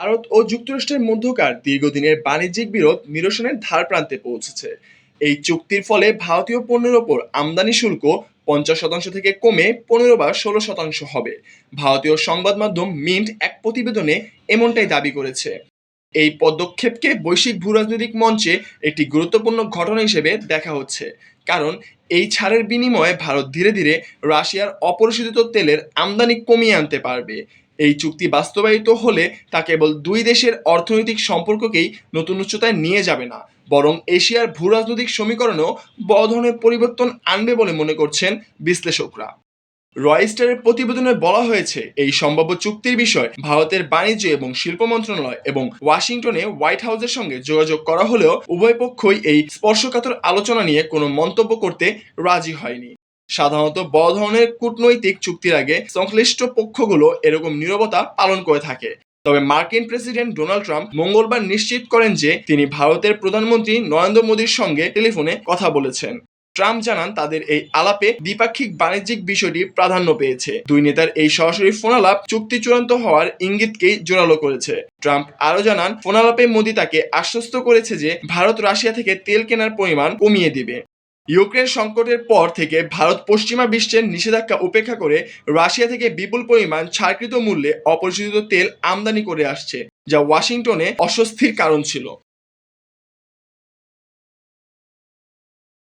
ভারত ও যুক্তরাষ্ট্রের মধ্যকার দীর্ঘদিনের বাণিজ্যিক বিরোধ নিরসনের ধার প্রান্তে পৌঁছেছে। এই চুক্তির ফলে ভারতীয় পণ্যের ওপর আমদানি শুল্ক পঞ্চাশ শতাংশ থেকে কমে পনেরো বা ষোলো শতাংশ হবে। ভারতীয় সংবাদ মাধ্যম মিন্ট এক প্রতিবেদনে এমনটাই দাবি করেছে। এই পদক্ষেপকে বৈশ্বিক ভূরাজনৈতিক মঞ্চে একটি গুরুত্বপূর্ণ ঘটনা হিসেবে দেখা হচ্ছে। কারণ এই ছাড়ের বিনিময়ে ভারত ধীরে ধীরে রাশিয়ার অপরিশোধিত তেলের আমদানি কমিয়ে আনতে পারবে। এই চুক্তি বাস্তবায়িত হলে তা কেবল দুই দেশের অর্থনৈতিক সম্পর্ককেই নতুন উচ্চতায় নিয়ে যাবে না, বরং এশিয়ার ভূরাজনৈতিক সমীকরণেও বড় ধরনের পরিবর্তন আনবে বলে মনে করছেন বিশ্লেষকরা। রয়স্টারের প্রতিবেদনে বলা হয়েছে, এই সম্ভাব্য চুক্তির বিষয় ভারতের বাণিজ্য এবং শিল্প মন্ত্রণালয় এবং ওয়াশিংটনে হোয়াইট হাউসের সঙ্গে যোগাযোগ করা হলেও উভয় পক্ষই এই স্পর্শকাতর আলোচনা নিয়ে কোনো মন্তব্য করতে রাজি হয়নি। সাধারণত বড় ধরনের কূটনৈতিক চুক্তির আগে সংশ্লিষ্ট পক্ষগুলো এরকম নীরবতা পালন করে থাকে। তবে মার্কিন প্রেসিডেন্ট ডোনাল্ড ট্রাম্প মঙ্গলবার নিশ্চিত করেন যে তিনি ভারতের প্রধানমন্ত্রী নরেন্দ্র মোদীর সঙ্গে টেলিফোনে কথা বলেছেন। ট্রাম্প জানান তাদের এই আলাপে দ্বিপাক্ষিক বাণিজ্যিক বিষয়টি প্রাধান্য পেয়েছে। দুই নেতার এই সরাসরি ফোনালাপ চুক্তি চূড়ান্ত হওয়ার ইঙ্গিতকেই জোরালো করেছে। ট্রাম্প আরও জানান, ফোনালাপে মোদী তাকে আশ্বস্ত করেছে যে ভারত রাশিয়া থেকে তেল কেনার পরিমাণ কমিয়ে দিবে। ইউক্রেন সংকটের পর থেকে ভারত পশ্চিমা বিশ্বের নিষেধাজ্ঞা উপেক্ষা করে রাশিয়া থেকে বিপুল পরিমাণ ছাড়কৃত মূল্যে অপরিশোধিত তেল আমদানি করে আসছে, যা ওয়াশিংটনে অস্বস্তির কারণ ছিল।